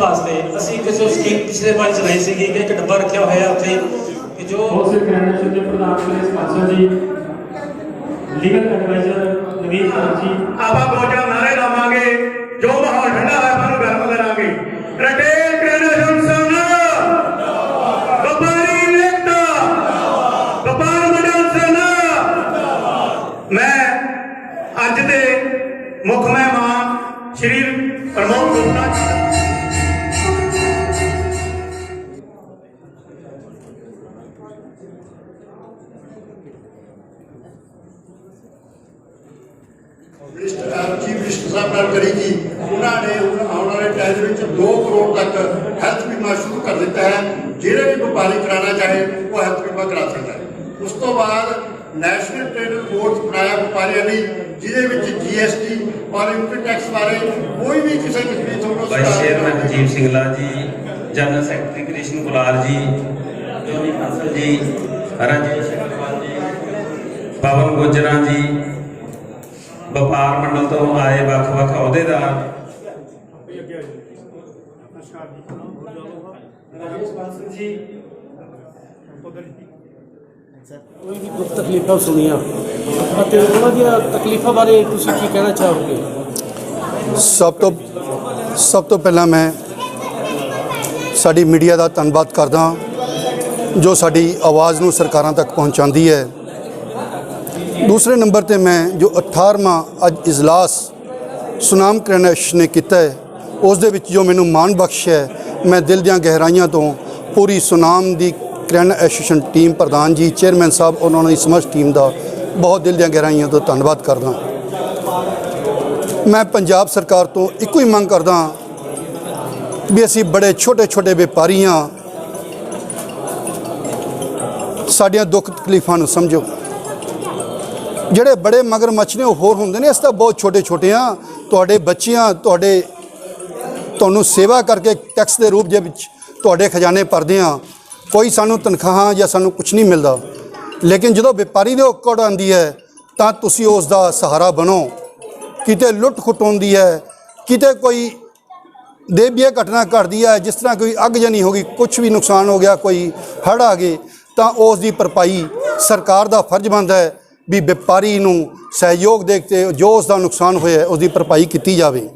ਵਾਸਤੇ ਅਸੀਂ ਕਿਸੇ ਸਕੀਮ ਪਿਛਲੇ ਵਾਰ ਚਲਾਈ ਸੀਗੀ ਕਿ ਇੱਕ ਡੱਬਾ ਰੱਖਿਆ ਹੋਇਆ ਉੱਥੇ ਕਿ ਜੋ ਉਸ ਕ੍ਰੈਡਿਟ ਦੇ ਪ੍ਰਧਾਨ ਕਲੇਸ਼ ਕਾਂਸਲ ਜੀ ਲੀਗਲ ਐਡਵਾਈਜ਼ਰ ਨਵੀਨ ਜੀ। ਆਪਾਂ ਚਾਰ ਨਾਰੇ ਲਾਵਾਂਗੇ ਜੋ ਮਾਹੌਲ ਠੰਡਾ ਹੋਇਆ ਆਪਾਂ ਨੂੰ ਗਰਮ ਕਰਾਂਗੇ। ਰਟੇਲ ਕ੍ਰੈਡਿਟ ਸੰਸਥਾ ਵਪਾਰੀ ਨੇਤਾ ਵਪਾਰ ਮੰਡਲ ਸੇਨਾ। ਮੈਂ ਅੱਜ ਦੇ ਮੁੱਖ ਮਹਿਮਾਨ ਸ਼੍ਰੀ ਪ੍ਰਮੋਦ ਗੁਪਤਾ ਜੀ ਜਿਹੜੇ ਵੀ ਵਪਾਰੀ ਕਰਾਉਣਾ ਚਾਹੇ ਉਹ ਹੈਲਥ ਬੀਮਾ ਕਰਾ ਸਕਦਾ ਹੈ। ਉਸ ਤੋਂ ਬਾਅਦ ਨੈਸ਼ਨਲ ਟ੍ਰੇਡ ਫੋਰਸ ਬਣਾਇਆ ਵਪਾਰੀਆਂ ਲਈ ਜਿਹਦੇ ਵਿੱਚ ਜੀਐਸਟੀ ਔਰ ਇਨਪੁਟ ਟੈਕਸ ਬਾਰੇ ਕੋਈ ਵੀ ਕਿਸੇ ਕਿਸਮ ਦੀ ਤੁਹਾਨੂੰ ਵਾਈਸ ਚੇਅਰਮੈਨ ਅਜੀਬ ਸਿੰਘਲਾ ਜੀ ਜਨਰਲ ਸੈਕਟਰੀ ਕ੍ਰਿਸ਼ਨ ਗੁਲਾਲ ਜੀ ਜੋਨੀ ਕਾਂਸਲ ਜੀ ਰਾਜੇਸ਼ ਅਗਰਵਾਲ ਜੀ ਪਵਨ ਗੁਜਰਾਂ ਜੀ ਵਪਾਰ ਮੰਡਲ ਤੋਂ ਆਏ ਵੱਖ-ਵੱਖ ਅਹੁਦੇਦਾਰ ਰਾਜੇਸ਼ ਕਾਂਸਲ ਜੀ। ਕੋਈ ਵੀ ਦੁੱਖ ਤਕਲੀਫਾਂ ਸੁਣੀਆਂ। ਅਤੇ ਉਹਨਾਂ ਦੀਆਂ ਤਕਲੀਫਾਂ ਬਾਰੇ ਤੁਸੀਂ ਕੀ ਕਹਿਣਾ ਚਾਹੋਗੇ? ਸਭ ਤੋਂ ਸਭ ਤੋਂ ਪਹਿਲਾਂ ਮੈਂ ਸਾਡੀ ਮੀਡੀਆ ਦਾ ਧੰਨਵਾਦ ਕਰਦਾ ਜੋ ਸਾਡੀ ਆਵਾਜ਼ ਨੂੰ ਸਰਕਾਰਾਂ ਤੱਕ ਪਹੁੰਚਾਉਂਦੀ ਹੈ। ਦੂਸਰੇ ਨੰਬਰ ਤੇ ਮੈਂ ਜੋ 18ਵਾਂ ਅੱਜ ਇਜਲਾਸ ਸੁਨਾਮ ਕ੍ਰਨਸ਼ ਨੇ ਕੀਤਾ ਹੈ ਉਸ ਦੇ ਵਿੱਚ ਜੋ ਮੈਨੂੰ ਮਾਣ ਬਖਸ਼ ਹੈ ਮੈਂ ਦਿਲ ਦੀਆਂ ਗਹਿਰਾਈਆਂ ਤੋਂ ਪੂਰੀ ਸੁਨਾਮ ਦੀ ਕ੍ਰਨ ਐਸੋਸੀਏਸ਼ਨ ਟੀਮ ਪ੍ਰਧਾਨ ਜੀ, ਚੇਅਰਮੈਨ ਸਾਹਿਬ, ਉਹਨਾਂ ਦੀ ਸਮਸਤ ਟੀਮ ਦਾ ਬਹੁਤ ਦਿਲ ਦੀਆਂ ਗਹਿਰਾਈਆਂ ਤੋਂ ਧੰਨਵਾਦ ਕਰਦਾ ਮੈਂ ਪੰਜਾਬ ਸਰਕਾਰ ਤੋਂ ਇੱਕੋ ਹੀ ਮੰਗ ਕਰਦਾ ਵੀ ਅਸੀਂ ਬੜੇ ਛੋਟੇ ਛੋਟੇ ਵਪਾਰੀਆਂ ਸਾਡੀਆਂ ਦੁੱਖ ਤਕਲੀਫਾਂ ਨੂੰ ਸਮਝੋ। ਜਿਹੜੇ ਬੜੇ ਮਗਰਮੱਛ ਨੇ ਉਹ ਹੋਰ ਹੁੰਦੇ ਨੇ, ਅਸੀਂ ਤਾਂ ਬਹੁਤ ਛੋਟੇ ਛੋਟੇ ਆ ਤੁਹਾਡੇ ਬੱਚਿਆਂ, ਤੁਹਾਡੇ, ਤੁਹਾਨੂੰ ਸੇਵਾ ਕਰਕੇ ਟੈਕਸ ਦੇ ਰੂਪ ਦੇ ਵਿੱਚ ਤੁਹਾਡੇ ਖਜ਼ਾਨੇ ਭਰਦੇ ਆ ਕੋਈ ਸਾਨੂੰ ਤਨਖਾਹਾਂ ਜਾਂ ਸਾਨੂੰ ਕੁਝ ਨਹੀਂ ਮਿਲਦਾ। ਲੇਕਿਨ ਜਦੋਂ ਵਪਾਰੀ ਦੇ ਔਕੜ ਆਉਂਦੀ ਹੈ ਤਾਂ ਤੁਸੀਂ ਉਸ ਦਾ ਸਹਾਰਾ ਬਣੋ। ਕਿਤੇ ਲੁੱਟ ਖੁੱਟ ਹੁੰਦੀ ਹੈ ਕਿਤੇ ਕੋਈ ਦੇਵੀਏ ਘਟਨਾ ਘਟਦੀ ਹੈ ਜਿਸ ਤਰ੍ਹਾਂ ਕੋਈ ਅੱਗ ਜਨੀ ਹੋ ਗਈ ਕੁਝ ਵੀ ਨੁਕਸਾਨ ਹੋ ਗਿਆ ਕੋਈ ਹੜ੍ਹ ਆ ਗਏ ਤਾਂ ਉਸ ਦੀ ਭਰਪਾਈ ਸਰਕਾਰ ਦਾ ਫਰਜ਼ ਬਣਦਾ ਹੈ ਵੀ ਵਪਾਰੀ ਨੂੰ ਸਹਿਯੋਗ ਦੇ ਕੇ ਜੋ ਉਸ ਦਾ ਨੁਕਸਾਨ ਹੋਇਆ ਹੈ, ਉਸ ਦੀ ਭਰਪਾਈ ਕੀਤੀ ਜਾਵੇ।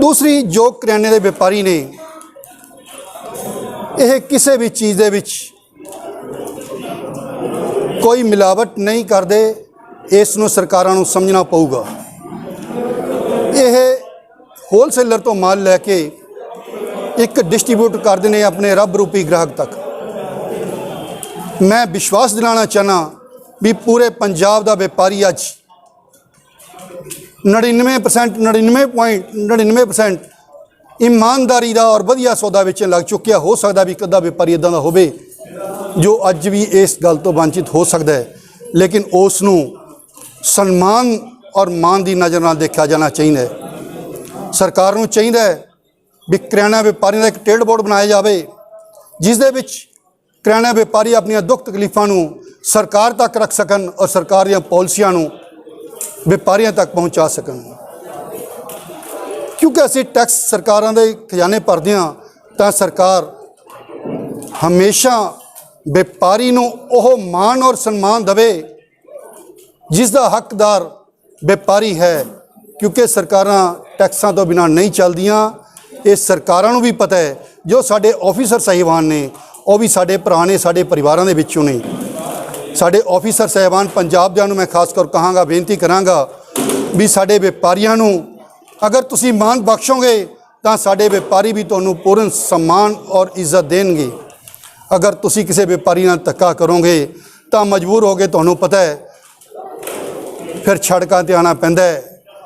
ਦੂਸਰੀ ਜੋ ਕਰਿਆਨੇ ਦੇ ਵਪਾਰੀ ਨੇ, ਇਹ ਕਿਸੇ ਵੀ ਚੀਜ਼ ਦੇ ਵਿੱਚ ਕੋਈ ਮਿਲਾਵਟ ਨਹੀਂ ਕਰਦੇ, ਇਸ ਨੂੰ ਸਰਕਾਰਾਂ ਨੂੰ ਸਮਝਣਾ ਪਊਗਾ। ਇਹ ਹੋਲਸੇਲਰ ਤੋਂ ਮਾਲ ਲੈ ਕੇ ਇੱਕ ਡਿਸਟ੍ਰੀਬਿਊਟ ਕਰਦੇ ਨੇ ਆਪਣੇ ਰੱਬ ਰੂਪੀ ਗ੍ਰਾਹਕ ਤੱਕ। ਮੈਂ ਵਿਸ਼ਵਾਸ ਦਿਲਾਣਾ ਚਾਹਨਾ ਵੀ ਪੂਰੇ ਪੰਜਾਬ ਦਾ ਵਪਾਰੀ ਅੱਜ 99% 99.99% ਇਮਾਨਦਾਰੀ ਦਾ ਔਰ ਵਧੀਆ ਸੌਦਾ ਵੇਚਣ ਲੱਗ ਚੁੱਕਿਆ। ਹੋ ਸਕਦਾ ਵੀ ਕਦਾ ਵਪਾਰੀ ਇਦਾਂ ਦਾ ਹੋਵੇ, ਜੋ ਅੱਜ ਵੀ ਇਸ ਗੱਲ ਤੋਂ ਵਾਂਝਿਤ ਹੋ ਸਕਦਾ ਹੈ। ਲੇਕਿਨ ਉਸ ਨੂੰ ਸਨਮਾਨ ਔਰ ਮਾਨ ਦੀ ਨਜ਼ਰ ਨਾਲ ਦੇਖਿਆ ਜਾਣਾ ਚਾਹੀਦਾ ਹੈ। ਸਰਕਾਰ ਨੂੰ ਚਾਹੀਦਾ ਹੈ ਵੀ ਕਰਿਆਨਾ ਵਪਾਰੀਆਂ ਦਾ ਇੱਕ ਟ੍ਰੇਡ ਬੋਰਡ ਬਣਾਇਆ ਜਾਵੇ, ਜਿਸ ਦੇ ਵਿੱਚ ਕਰਿਆਨਾ ਵਪਾਰੀ ਆਪਣੀਆਂ ਦੁੱਖ ਤਕਲੀਫਾਂ ਨੂੰ ਸਰਕਾਰ ਤੱਕ ਰੱਖ ਸਕਣ ਔਰ ਸਰਕਾਰ ਦੀਆਂ ਪਾਲਿਸੀਆਂ ਨੂੰ ਵਪਾਰੀਆਂ ਤੱਕ ਪਹੁੰਚਾ ਸਕਣ। ਕਿਉਂਕਿ ਅਸੀਂ ਟੈਕਸ ਸਰਕਾਰਾਂ ਦੇ ਖਜ਼ਾਨੇ ਭਰਦੇ ਹਾਂ, ਤਾਂ ਸਰਕਾਰ ਹਮੇਸ਼ਾ ਵਪਾਰੀ ਨੂੰ ਉਹ ਮਾਣ ਔਰ ਸਨਮਾਨ ਦੇਵੇ, ਜਿਸ ਦਾ ਹੱਕਦਾਰ ਵਪਾਰੀ ਹੈ। ਕਿਉਂਕਿ ਸਰਕਾਰਾਂ ਟੈਕਸਾਂ ਤੋਂ ਬਿਨਾਂ ਨਹੀਂ ਚੱਲਦੀਆਂ। ਇਹ ਸਰਕਾਰਾਂ ਨੂੰ ਵੀ ਪਤਾ ਹੈ, ਜੋ ਸਾਡੇ ਆਫੀਸਰ ਸਾਹਿਬਾਨ ਨੇ, ਉਹ ਵੀ ਸਾਡੇ ਪੁਰਾਣੇ ਸਾਡੇ ਪਰਿਵਾਰਾਂ ਦੇ ਵਿੱਚੋਂ ਨੇ। ਸਾਡੇ ਆਫੀਸਰ ਸਾਹਿਬਾਨ ਪੰਜਾਬ ਦਿਆਂ ਨੂੰ ਮੈਂ ਖਾਸ ਕਰ ਕਹਾਂਗਾ, ਬੇਨਤੀ ਕਰਾਂਗਾ ਵੀ ਸਾਡੇ ਵਪਾਰੀਆਂ ਨੂੰ ਅਗਰ ਤੁਸੀਂ ਮਾਣ ਬਖਸ਼ੋਗੇ, ਤਾਂ ਸਾਡੇ ਵਪਾਰੀ ਵੀ ਤੁਹਾਨੂੰ ਪੂਰਨ ਸਨਮਾਨ ਔਰ ਇੱਜ਼ਤ ਦੇਣਗੇ। ਅਗਰ ਤੁਸੀਂ ਕਿਸੇ ਵਪਾਰੀ ਨਾਲ ਧੱਕਾ ਕਰੋਗੇ, ਤਾਂ ਮਜਬੂਰ ਹੋਗੇ ਤੁਹਾਨੂੰ ਪਤਾ ਹੈ, ਫਿਰ ਸੜਕਾਂ ਤੇ ਆਣਾ ਪੈਂਦਾ ਹੈ।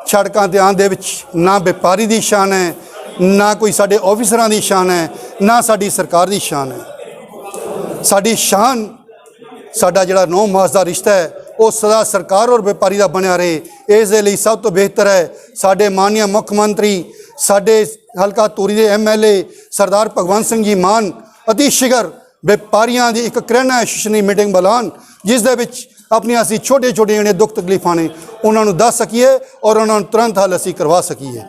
ਸੜਕਾਂ ਤੇ ਆਉਣ ਦੇ ਵਿੱਚ ਨਾ ਵਪਾਰੀ ਦੀ ਸ਼ਾਨ ਹੈ, ਨਾ ਕੋਈ ਸਾਡੇ ਆਫੀਸਰਾਂ ਦੀ ਸ਼ਾਨ ਹੈ, ਨਾ ਸਾਡੀ ਸਰਕਾਰ ਦੀ ਸ਼ਾਨ ਹੈ। ਸਾਡੀ ਸ਼ਾਨ ਸਾਡਾ ਜਿਹੜਾ ਨੌ ਮਾਸ ਦਾ ਰਿਸ਼ਤਾ ਹੈ, ਉਹ ਸਦਾ ਸਰਕਾਰ ਔਰ ਵਪਾਰੀ ਦਾ ਬਣਿਆ ਰਹੇ। ਇਸ ਦੇ ਲਈ ਸਭ ਤੋਂ ਬਿਹਤਰ ਹੈ, ਸਾਡੇ ਮਾਨਯ ਮੁੱਖ ਮੰਤਰੀ, ਸਾਡੇ ਹਲਕਾ ਤੂਰੀ ਦੇ ਐਮਐਲਏ ਸਰਦਾਰ ਭਗਵੰਤ ਸਿੰਘ ਜੀ ਮਾਨ ਅਤੀ ਸ਼ਿਗਰ ਵਪਾਰੀਆਂ ਦੀ ਇੱਕ ਕਰਿਆਨਾ ਐਸੋਸੀਏਸ਼ਨ ਮੀਟਿੰਗ ਬੁਲਾਉਣ, ਜਿਸ ਦੇ ਵਿੱਚ ਆਪਣੀਆਂ ਅਸੀਂ ਛੋਟੇ ਛੋਟੇ ਜਿਹੜੇ ਦੁੱਖ ਤਕਲੀਫਾਂ ਨੇ, ਉਹਨਾਂ ਨੂੰ ਦੱਸ ਸਕੀਏ ਔਰ ਉਹਨਾਂ ਨੂੰ ਤੁਰੰਤ ਹੱਲ ਅਸੀਂ ਕਰਵਾ ਸਕੀਏ।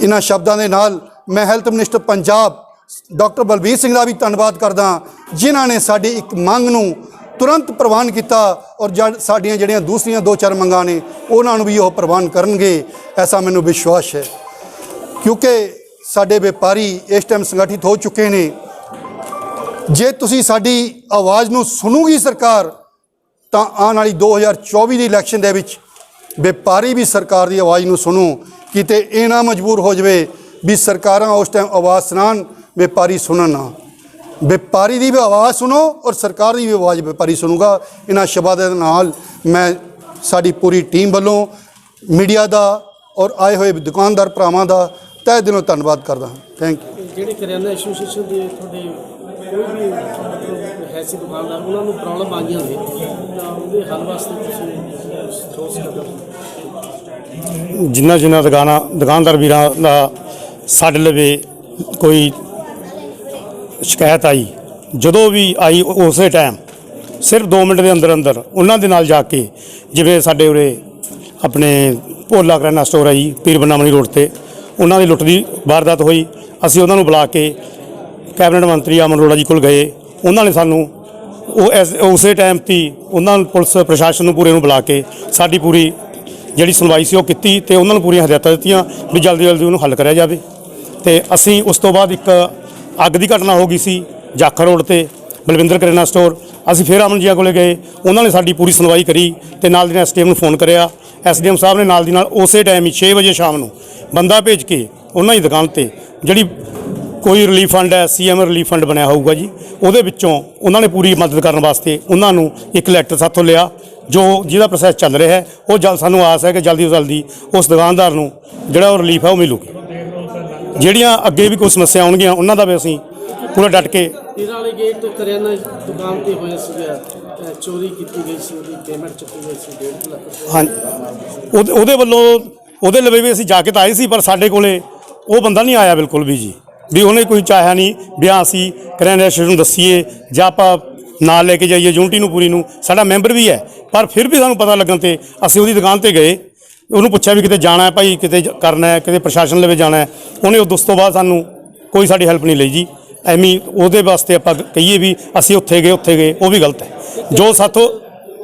ਇਹਨਾਂ ਸ਼ਬਦਾਂ ਦੇ ਨਾਲ ਮੈਂ health minister Punjab doctor Balbir Singh ਦਾ ਵੀ ਧੰਨਵਾਦ ਕਰਦਾ ਜਿਨ੍ਹਾਂ ਨੇ ਸਾਡੀ ਇੱਕ ਮੰਗ ਨੂੰ ਤੁਰੰਤ ਪ੍ਰਵਾਨ ਕੀਤਾ ਔਰ ਜਦ ਸਾਡੀਆਂ ਜਿਹੜੀਆਂ ਦੂਸਰੀਆਂ ਦੋ ਚਾਰ ਮੰਗਾਂ ਨੇ, ਉਹਨਾਂ ਨੂੰ ਵੀ ਉਹ ਪ੍ਰਵਾਨ ਕਰਨਗੇ, ਐਸਾ ਮੈਨੂੰ ਵਿਸ਼ਵਾਸ ਹੈ। ਕਿਉਂਕਿ ਸਾਡੇ ਵਪਾਰੀ ਇਸ ਟਾਈਮ ਸੰਗਠਿਤ ਹੋ ਚੁੱਕੇ ਨੇ। ਜੇ ਤੁਸੀਂ ਸਾਡੀ ਆਵਾਜ਼ ਨੂੰ ਸੁਣੂਗੀ ਸਰਕਾਰ, ਤਾਂ ਆਉਣ ਵਾਲੀ 2024 ਦੀ ਇਲੈਕਸ਼ਨ ਦੇ ਵਿੱਚ ਵਪਾਰੀ ਵੀ ਸਰਕਾਰ ਦੀ ਆਵਾਜ਼ ਨੂੰ ਸੁਣੂ। ਕਿਤੇ ਇਹ ਨਾ ਮਜਬੂਰ ਹੋ ਜਾਵੇ ਵੀ ਸਰਕਾਰਾਂ ਉਸ ਟਾਈਮ ਆਵਾਜ਼ ਸੁਣਾਉਣ, ਵਪਾਰੀ ਸੁਣਨ ਨਾ। ਵਪਾਰੀ ਦੀ ਵੀ ਆਵਾਜ਼ ਸੁਣੋ ਔਰ ਸਰਕਾਰ ਦੀ ਵੀ ਆਵਾਜ਼ ਵਪਾਰੀ ਸੁਣੂਗਾ। ਇਹਨਾਂ ਸ਼ਬਦਾਂ ਦੇ ਨਾਲ ਮੈਂ ਸਾਡੀ ਪੂਰੀ ਟੀਮ ਵੱਲੋਂ ਮੀਡੀਆ ਦਾ ਔਰ ਆਏ ਹੋਏ ਦੁਕਾਨਦਾਰ ਭਰਾਵਾਂ ਦਾ ਤਹਿ ਦਿਲੋਂ ਧੰਨਵਾਦ ਕਰਦਾ ਹਾਂ। ਥੈਂਕ ਯੂ ਜਿਹੜੇ ਕਰਿਆਨਾ ਐਸੋਸੀਏਸ਼ਨ ਦੇ ਤੁਹਾਡੇ ਕੋਈ ਵੀ ਮਤਲਬ ਹੈ ਸੀ ਦੁਕਾਨਦਾਰ ਉਹਨਾਂ ਨੂੰ ਪ੍ਰੋਬਲਮ ਆ ਗਈਆਂ ਨੇ ਤਾਂ ਉਹਦੇ ਹੱਲ ਵਾਸਤੇ ਤੁਸੀਂ ਠੋਸ ਕਦਮ ਜਿਨ੍ਹਾਂ ਜਿਨ੍ਹਾਂ ਦੁਕਾਨਾਂ ਦੁਕਾਨਦਾਰ ਵੀਰਾਂ ਦਾ ਸਾਡੇ ਲਵੇ ਕੋਈ ਸ਼ਿਕਾਇਤ ਆਈ। ਜਦੋਂ ਵੀ ਆਈ ਉਸੇ ਟਾਈਮ ਸਿਰਫ 2 ਮਿੰਟ ਦੇ ਅੰਦਰ ਅੰਦਰ ਉਹਨਾਂ ਦੇ ਨਾਲ ਜਾ ਕੇ ਜਿਵੇਂ ਸਾਡੇ ਉਰੇ ਆਪਣੇ ਭੋਲਾ ਕਰਿਆਨਾ ਸਟੋਰ ਹੈ ਜੀ, ਪੀਰ ਬਨਾਮਣੀ ਰੋਡ ਤੇ, ਉਹਨਾਂ ਦੀ ਲੁੱਟ ਦੀ ਵਾਰਦਾਤ ਹੋਈ। ਅਸੀਂ ਉਹਨਾਂ ਨੂੰ ਬੁਲਾ ਕੇ ਕੈਬਨਿਟ ਮੰਤਰੀ ਅਮਨ ਅਰੋੜਾ ਜੀ ਕੋਲ ਗਏ। ਉਹਨਾਂ ਨੇ ਸਾਨੂੰ ਉਹ ਐਸ- ਉਸੇ ਟਾਈਮ 'ਤੇ ਉਹਨਾਂ ਨੂੰ ਪੁਲਿਸ ਪ੍ਰਸ਼ਾਸਨ ਨੂੰ ਪੂਰੇ ਨੂੰ ਬੁਲਾ ਕੇ ਸਾਡੀ ਪੂਰੀ ਜਿਹੜੀ ਸੁਣਵਾਈ ਸੀ ਉਹ ਕੀਤੀ ਤੇ ਉਹਨਾਂ ਨੂੰ ਪੂਰੀਆਂ ਹਦਾਇਤਾਂ ਦਿੱਤੀਆਂ ਵੀ ਜਲਦੀ ਜਲਦੀ ਉਹਨੂੰ ਹੱਲ ਕਰਿਆ ਜਾਵੇ। ਤੇ ਅਸੀਂ ਉਸ ਤੋਂ ਬਾਅਦ ਇੱਕ ਅੱਗ ਦੀ ਘਟਨਾ ਹੋ ਗਈ ਸੀ ਜਾਖੜ ਰੋਡ ਤੇ, ਬਲਵਿੰਦਰ ਕਰਿਆਨਾ ਸਟੋਰ। ਅਸੀਂ ਫਿਰ ਅਮਨ ਜੀਆ ਕੋਲੇ ਗਏ, ਉਹਨਾਂ ਨੇ ਸਾਡੀ ਪੂਰੀ ਸੁਣਵਾਈ ਕਰੀ ਤੇ ਨਾਲ ਦੀ ਨਾਲ ਐਸਡੀਐਮ ਨੂੰ ਫੋਨ ਕਰਿਆ। ਐਸਡੀਐਮ ਸਾਹਿਬ ਨੇ ਨਾਲ ਦੀ ਨਾਲ ਉਸੇ ਟਾਈਮ ਹੀ 6 ਵਜੇ ਸ਼ਾਮ ਨੂੰ ਬੰਦਾ ਭੇਜ ਕੇ ਉਹਨਾਂ ਦੀ ਦੁਕਾਨ ਤੇ ਜਿਹੜੀ ਕੋਈ ਰਿਲੀਫ ਫੰਡ ਹੈ ਸੀਐਮ ਰਿਲੀਫ ਫੰਡ ਬਣਿਆ ਹੋਊਗਾ ਜੀ, ਉਹਦੇ ਵਿੱਚੋਂ ਉਹਨਾਂ ਨੇ ਪੂਰੀ ਮਦਦ ਕਰਨ ਵਾਸਤੇ ਉਹਨਾਂ ਨੂੰ ਇੱਕ ਲੈਟਰ ਸਾਥੋਂ ਲਿਆ, ਜੋ ਜਿਹਦਾ ਪ੍ਰੋਸੈਸ ਚੱਲ ਰਿਹਾ ਹੈ, ਉਹ ਜਲ, ਸਾਨੂੰ ਆਸ ਹੈ ਕਿ ਜਲਦੀ ਤੋਂ ਜਲਦੀ ਉਸ ਦੁਕਾਨਦਾਰ ਨੂੰ ਜਿਹੜਾ ਉਹ ਰਿਲੀਫ ਹੈ ਉਹ ਮਿਲੂਗੀ। ਜਿਹੜੀਆਂ ਅੱਗੇ ਵੀ ਕੋਈ ਸਮੱਸਿਆ ਆਉਣਗੀਆਂ ਉਹਨਾਂ ਦਾ ਵੀ ਅਸੀਂ ਪੂਰਾ ਡਟ ਕੇ ਤੀਰਾਂ ਵਾਲੇ ਗੇਟ ਤੋਂ ਕਰਿਆਨਾ ਦੁਕਾਨ ਤੇ ਹੋਇਆ ਸੀਗਾ ਅਹ ਚੋਰੀ ਕੀਤੀ ਗਈ ਸੀ ਉਹਦੀ ਪੇਮੈਂਟ ਚੁੱਕੀ ਗਈ ਸੀ 1.5 ਲੱਖ ਰੁਪਏ। ਹਾਂ ਉਹਦੇ ਉਹਦੇ ਵੱਲੋਂ ਉਹਦੇ ਲਵੇ ਵੀ ਅਸੀਂ ਜਾ ਕੇ ਤਾਂ ਆਏ ਸੀ ਪਰ ਸਾਡੇ ਕੋਲੇ ਉਹ ਬੰਦਾ ਨਹੀਂ ਆਇਆ ਬਿਲਕੁਲ ਵੀ ਜੀ। ਵੀ ਉਹਨੇ ਕੋਈ ਚਾਹਿਆ ਨਹੀਂ ਵੀ ਹਾਂ ਅਸੀਂ ਕਰਿਆਨਾ ਸਟੋਰ ਨੂੰ ਦੱਸੀਏ ਜਾਂ ਆਪਾਂ ਨਾਲ ਲੈ ਕੇ ਜਾਈਏ ਯੂਨਿਟੀ ਨੂੰ ਪੂਰੀ ਨੂੰ ਸਾਡਾ ਮੈਂਬਰ ਵੀ ਹੈ। ਪਰ ਫਿਰ ਵੀ ਸਾਨੂੰ ਪਤਾ ਲੱਗਣ ਤੇ ਅਸੀਂ ਉਹਦੀ ਦੁਕਾਨ ਤੇ ਗਏ। ਉਹਨੂੰ ਪੁੱਛਿਆ ਵੀ ਕਿਤੇ ਜਾਣਾ ਹੈ ਭਾਈ ਕਿਤੇ ਜ- ਕਰਨਾ ਹੈ ਕਿਤੇ ਪ੍ਰਸ਼ਾਸਨ ਲਵੇ ਜਾਣਾ ਹੈ। ਉਹਨੇ ਉਸ ਤੋਂ ਬਾਅਦ ਸਾਨੂੰ ਕੋਈ ਸਾਡੀ ਹੈਲਪ ਨਹੀਂ ਲਈ ਜੀ। ਐਵੇਂ ਹੀ ਉਹਦੇ ਵਾਸਤੇ ਆਪਾਂ ਕਹੀਏ ਵੀ ਅਸੀਂ ਉੱਥੇ ਗਏ ਉੱਥੇ ਗਏ ਉਹ ਵੀ ਗਲਤ ਹੈ। ਜੋ ਸਾਥੋਂ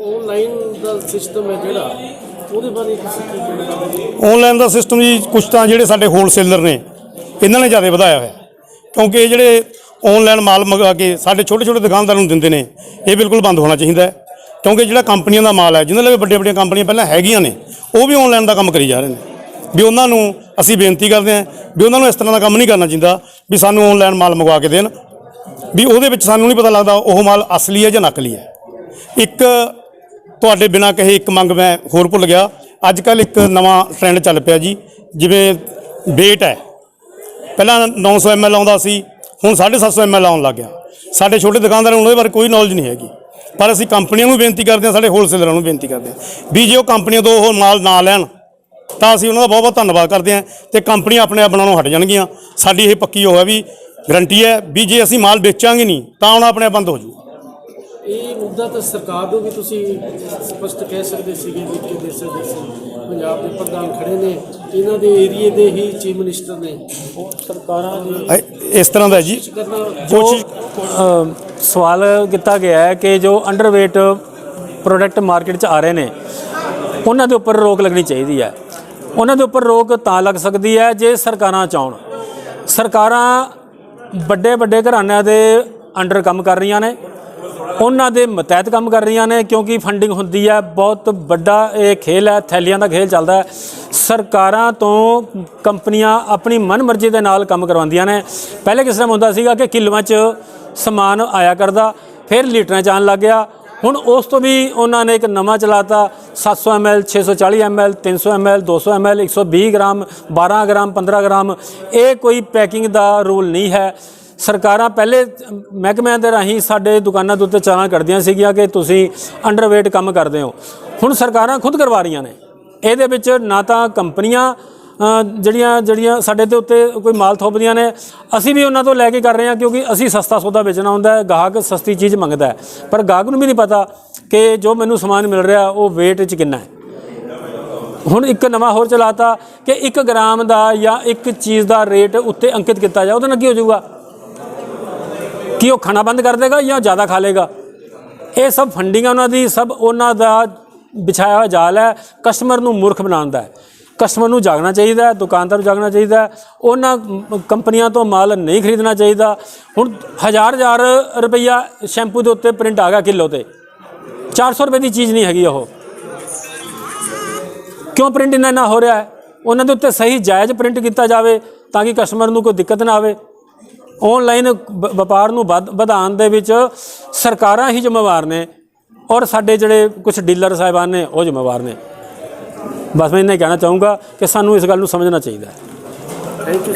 ਆਨਲਾਈਨ ਦਾ ਸਿਸਟਮ ਹੈ ਜਿਹੜਾ ਉਹਦੇ ਬਾਰੇ ਤੁਸੀਂ ਕੀ ਕਹਿਣਾ ਚਾਹੁੰਦੇ ਹੋ ਆਨਲਾਈਨ ਦਾ ਸਿਸਟਮ ਜੀ ਕੁਛ ਤਾਂ ਜਿਹੜੇ ਸਾਡੇ ਹੋਲਸੇਲਰ ਨੇ ਇਹਨਾਂ ਨੇ ਜ਼ਿਆਦਾ ਵਧਾਇਆ ਹੋਇਆ। ਕਿਉਂਕਿ ਇਹ ਜਿਹੜੇ ਆਨਲਾਈਨ ਮਾਲ ਮੰਗਾ ਕੇ ਸਾਡੇ ਛੋਟੇ ਛੋਟੇ ਦੁਕਾਨਦਾਰਾਂ ਨੂੰ ਦਿੰਦੇ ਨੇ ਇਹ ਬਿਲਕੁਲ ਬੰਦ ਹੋਣਾ ਚਾਹੀਦਾ ਹੈ। ਕਿਉਂਕਿ ਜਿਹੜਾ ਕੰਪਨੀਆਂ ਦਾ ਮਾਲ ਹੈ ਜਿਨ੍ਹਾਂ ਲਈ ਵੱਡੀਆਂ ਵੱਡੀਆਂ ਕੰਪਨੀਆਂ ਪਹਿਲਾਂ ਹੈਗੀਆਂ ਨੇ, ਉਹ ਵੀ ਆਨਲਾਈਨ ਦਾ ਕੰਮ ਕਰੀ ਜਾ ਰਹੇ ਨੇ। ਵੀ ਉਹਨਾਂ ਨੂੰ ਅਸੀਂ ਬੇਨਤੀ ਕਰਦੇ ਹਾਂ ਵੀ ਉਹਨਾਂ ਨੂੰ ਇਸ ਤਰ੍ਹਾਂ ਦਾ ਕੰਮ ਨਹੀਂ ਕਰਨਾ ਚਾਹੀਦਾ, ਵੀ ਸਾਨੂੰ ਆਨਲਾਈਨ ਮਾਲ ਮੰਗਵਾ ਕੇ ਦੇਣ। ਵੀ ਉਹਦੇ ਵਿੱਚ ਸਾਨੂੰ ਨਹੀਂ ਪਤਾ ਲੱਗਦਾ ਉਹ ਮਾਲ ਅਸਲੀ ਹੈ ਜਾਂ ਨਕਲੀ ਹੈ। ਇੱਕ ਤੁਹਾਡੇ ਬਿਨਾਂ ਕਹੇ ਇੱਕ ਮੰਗ ਮੈਂ ਹੋਰ ਭੁੱਲ ਗਿਆ। ਅੱਜ ਕੱਲ ਇੱਕ ਨਵਾਂ ਟ੍ਰੈਂਡ ਚੱਲ ਪਿਆ ਜੀ, ਜਿਵੇਂ ਵੇਟ ਹੈ। ਪਹਿਲਾਂ 900 ml ਆਉਂਦਾ ਸੀ, ਹੁਣ 750 ml ਆਉਣ ਲੱਗ ਗਿਆ। ਸਾਡੇ ਛੋਟੇ ਦੁਕਾਨਦਾਰਾਂ ਨੂੰ ਉਹਦੇ ਬਾਰੇ ਕੋਈ ਨੌਲੇਜ ਨਹੀਂ ਹੈਗੀ। ਪਰ ਅਸੀਂ ਕੰਪਨੀਆਂ ਨੂੰ ਬੇਨਤੀ ਕਰਦੇ ਹਾਂ ਸਾਡੇ ਹੋਲਸੇਲਰਾਂ ਨੂੰ ਬੇਨਤੀ ਕਰਦੇ ਹਾਂ ਵੀ ਜੇ ਉਹ ਕੰਪਨੀਆਂ ਤੋਂ ਉਹ ਮਾਲ ਨਾ ਲੈਣ ਤਾਂ ਅਸੀਂ ਉਹਨਾਂ ਦਾ ਬਹੁਤ ਬਹੁਤ ਧੰਨਵਾਦ ਕਰਦੇ ਹਾਂ ਤੇ ਕੰਪਨੀਆਂ ਆਪਣੇ ਆਪ ਬਣਾਉਣੋਂ ਹਟ ਜਾਣਗੀਆਂ। ਸਾਡੀ ਇਹ ਪੱਕੀ ਉਹ ਹੈ ਵੀ ਗਰੰਟੀ ਹੈ ਵੀ ਜੇ ਅਸੀਂ ਮਾਲ ਵੇਚਾਂਗੇ ਨਹੀਂ ਤਾਂ ਆਉਣਾ ਆਪਣੇ ਆਪ ਬੰਦ ਹੋ ਜਾਊ ਇਹ ਮੁੱਦਾ ਤਾਂ ਸਰਕਾਰ ਨੂੰ ਵੀ ਤੁਸੀਂ ਸਪਸ਼ਟ ਕਹਿ ਸਕਦੇ ਸੀਗੇ ਵੀ ਕਿ ਦੇ ਸਕਦੇ ਸੀ ਪੰਜਾਬ ਦੇ ਪ੍ਰਧਾਨ ਖੜੇ ਨੇ ਇਹਨਾਂ ਦੇ ਏਰੀਏ ਦੇ ਹੀ ਚੀਫ ਮਿਨਿਸਟਰ ਨੇ। ਸਰਕਾਰਾਂ ਦੀ ਇਹ- ਇਸ ਤਰ੍ਹਾਂ ਦਾ ਹੈ ਜੀ। ਕੋਸ਼ਿਸ਼ ਸਵਾਲ ਕੀਤਾ ਗਿਆ ਹੈ ਕਿ ਜੋ ਅੰਡਰਵੇਟ ਪ੍ਰੋਡਕਟ ਮਾਰਕੀਟ 'ਚ ਆ ਰਹੇ ਨੇ, ਉਹਨਾਂ ਦੇ ਉੱਪਰ ਰੋਕ ਲੱਗਣੀ ਚਾਹੀਦੀ ਹੈ। ਉਹਨਾਂ ਦੇ ਉੱਪਰ ਰੋਕ ਤਾਂ ਲੱਗ ਸਕਦੀ ਹੈ ਜੇ ਸਰਕਾਰਾਂ ਚਾਹਣ। ਸਰਕਾਰਾਂ ਵੱਡੇ ਵੱਡੇ ਘਰਾਣਿਆਂ ਦੇ ਅੰਡਰ ਕੰਮ ਕਰ ਰਹੀਆਂ ਨੇ। ਉਹਨਾਂ ਦੇ ਮਤਹਿਤ ਕੰਮ ਕਰ ਰਹੀਆਂ ਨੇ ਕਿਉਂਕਿ ਫੰਡਿੰਗ ਹੁੰਦੀ ਹੈ, ਬਹੁਤ ਵੱਡਾ ਇਹ ਖੇਲ ਹੈ, ਥੈਲੀਆਂ ਦਾ ਖੇਲ ਚੱਲਦਾ ਹੈ। ਸਰਕਾਰਾਂ ਤੋਂ ਕੰਪਨੀਆਂ ਆਪਣੀ ਮਨਮਰਜ਼ੀ ਦੇ ਨਾਲ ਕੰਮ ਕਰਵਾਉਂਦੀਆਂ ਨੇ। ਪਹਿਲੇ ਕਿਸ ਤਰ੍ਹਾਂ ਹੁੰਦਾ ਸੀਗਾ ਕਿ ਕਿਲੋਆਂ 'ਚ ਸਮਾਨ ਆਇਆ ਕਰਦਾ, ਫਿਰ ਲੀਟਰਾਂ 'ਚ ਆਉਣ ਲੱਗ ਗਿਆ। ਹੁਣ ਉਸ ਤੋਂ ਵੀ ਉਹਨਾਂ ਨੇ ਇੱਕ ਨਵਾਂ ਚਲਾਤਾ 700 ml 640 ml 300 ml 200 ml 120 gram 12 gram 15 gram, ਇਹ ਕੋਈ ਪੈਕਿੰਗ ਦਾ ਰੂਲ ਨਹੀਂ ਹੈ। ਸਰਕਾਰਾਂ ਪਹਿਲੇ ਮਹਿਕਮਿਆਂ ਦੇ ਰਾਹੀਂ ਸਾਡੇ ਦੁਕਾਨਾਂ ਦੇ ਉੱਤੇ ਚਾਲਾਂ ਕਰਦੀਆਂ ਸੀਗੀਆਂ ਕਿ ਤੁਸੀਂ ਅੰਡਰਵੇਟ ਕੰਮ ਕਰਦੇ ਹੋ। ਹੁਣ ਸਰਕਾਰਾਂ ਖੁਦ ਕਰਵਾ ਰਹੀਆਂ ਨੇ। ਇਹਦੇ ਵਿੱਚ ਨਾ ਤਾਂ ਕੰਪਨੀਆਂ ਜਿਹੜੀਆਂ ਜਿਹੜੀਆਂ ਸਾਡੇ ਦੇ ਉੱਤੇ ਕੋਈ ਮਾਲ ਥੋਪਦੀਆਂ ਨੇ, ਅਸੀਂ ਵੀ ਉਹਨਾਂ ਤੋਂ ਲੈ ਕੇ ਕਰ ਰਹੇ ਹਾਂ ਕਿਉਂਕਿ ਅਸੀਂ ਸਸਤਾ ਸੌਦਾ ਵੇਚਣਾ ਹੁੰਦਾ ਹੈ, ਗਾਹਕ ਸਸਤੀ ਚੀਜ਼ ਮੰਗਦਾ ਹੈ। ਪਰ ਗਾਹਕ ਨੂੰ ਵੀ ਨਹੀਂ ਪਤਾ ਕਿ ਜੋ ਮੈਨੂੰ ਸਮਾਨ ਮਿਲ ਰਿਹਾ, ਉਹ weight 'ਚ ਕਿੰਨਾ ਹੈ। ਹੁਣ ਇੱਕ ਨਵਾਂ ਹੋਰ ਚਲਾਤਾ ਕਿ 1 ਗ੍ਰਾਮ ਦਾ ਜਾਂ ਇੱਕ ਚੀਜ਼ ਦਾ ਰੇਟ ਉੱਤੇ ਅੰਕਿਤ ਕੀਤਾ ਜਾ ਉਹਦੇ ਨਾਲ ਕੀ ਹੋ ਜਾਊਗਾ? ਕੀ ਉਹ ਖਾਣਾ ਬੰਦ ਕਰ ਦੇਗਾ ਜਾਂ ਜ਼ਿਆਦਾ ਖਾ ਲੇਗਾ ਇਹ ਸਭ ਫੰਡਿੰਗ ਉਹਨਾਂ ਦੀ, ਸਭ ਉਹਨਾਂ ਦਾ ਵਿਛਾਇਆ ਜਾਲ ਹੈ, ਕਸਟਮਰ ਨੂੰ ਮੂਰਖ ਬਣਾਉਣ ਦਾ ਹੈ। ਕਸਟਮਰ ਨੂੰ ਜਾਗਣਾ ਚਾਹੀਦਾ ਦੁਕਾਨਦਾਰ ਨੂੰ ਜਾਗਣਾ ਚਾਹੀਦਾ ਉਹਨਾਂ ਕੰਪਨੀਆਂ ਤੋਂ ਮਾਲ ਨਹੀਂ ਖਰੀਦਣਾ ਚਾਹੀਦਾ। ਹੁਣ ਹਜ਼ਾਰ ਹਜ਼ਾਰ ਰੁਪਈਆ ਸ਼ੈਂਪੂ ਦੇ ਉੱਤੇ ਪ੍ਰਿੰਟ ਆ ਗਿਆ ਕਿਲੋ ਤੇ। 400 ਰੁਪਏ ਦੀ ਚੀਜ਼ ਨਹੀਂ ਹੈਗੀ ਉਹ। ਕਿਉਂ ਪ੍ਰਿੰਟ ਇੰਨਾ ਇੰਨਾ ਹੋ ਰਿਹਾ ਹੈ? ਉਹਨਾਂ ਦੇ ਉੱਤੇ ਸਹੀ ਜਾਇਜ਼ ਪ੍ਰਿੰਟ ਕੀਤਾ ਜਾਵੇ ਤਾਂ ਕਿ ਕਸਟਮਰ ਨੂੰ ਕੋਈ ਦਿੱਕਤ ਨਾ ਆਵੇ। ਆਨਲਾਈਨ ਵ- ਵਪਾਰ ਨੂੰ ਵਧ- ਵਧਾਉਣ ਦੇ ਵਿੱਚ ਸਰਕਾਰਾਂ ਹੀ ਜ਼ਿੰਮੇਵਾਰ ਨੇ ਔਰ ਸਾਡੇ ਜਿਹੜੇ ਕੁਝ ਡੀਲਰ ਸਾਹਿਬਾਨ ਨੇ ਉਹ ਜ਼ਿੰਮੇਵਾਰ ਨੇ। ਬਸ ਮੈਂ ਇੰਨਾ ਹੀ ਕਹਿਣਾ ਚਾਹੂੰਗਾ ਕਿ ਸਾਨੂੰ ਇਸ ਗੱਲ ਨੂੰ ਸਮਝਣਾ ਚਾਹੀਦਾ ਹੈ। Thank you